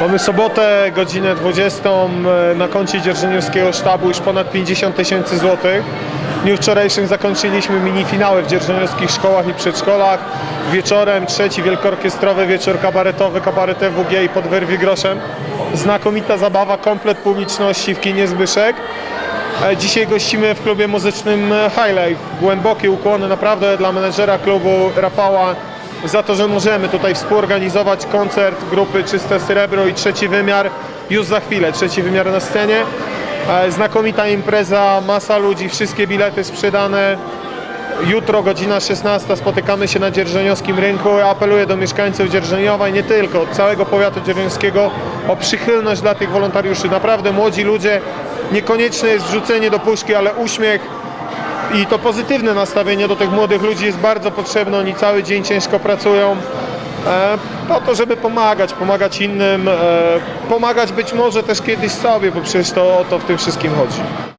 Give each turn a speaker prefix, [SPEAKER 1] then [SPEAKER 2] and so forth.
[SPEAKER 1] Mamy sobotę, godzinę 20. e, Na koncie Dzierżoniowskiego Sztabu już ponad 50 tysięcy złotych. W dniu wczorajszym zakończyliśmy minifinały w dzierżoniowskich szkołach i przedszkolach. Wieczorem trzeci wielkoorkiestrowy wieczór kabaretowy, kabaret WG i pod groszem. Znakomita zabawa, komplet publiczności w kinie Zbyszek. E, Dzisiaj gościmy w klubie muzycznym e, High Life. Głębokie ukłony naprawdę dla menedżera klubu Rafała za to, że możemy tutaj współorganizować koncert grupy Czyste Srebro i Trzeci Wymiar już za chwilę. Trzeci Wymiar na scenie. E, Znakomita impreza, masa ludzi, wszystkie bilety sprzedane. Jutro godzina 16 spotykamy się na Dzierżoniowskim Rynku. Apeluję do mieszkańców Dzierżoniowa i nie tylko, całego powiatu dzierżoniowskiego o przychylność dla tych wolontariuszy. Naprawdę młodzi ludzie, niekonieczne jest wrzucenie do puszki, ale uśmiech i to pozytywne nastawienie do tych młodych ludzi jest bardzo potrzebne. Oni cały dzień ciężko pracują e, po to, żeby pomagać, pomagać innym, e, pomagać być może też kiedyś sobie, bo przecież to o to w tym wszystkim chodzi.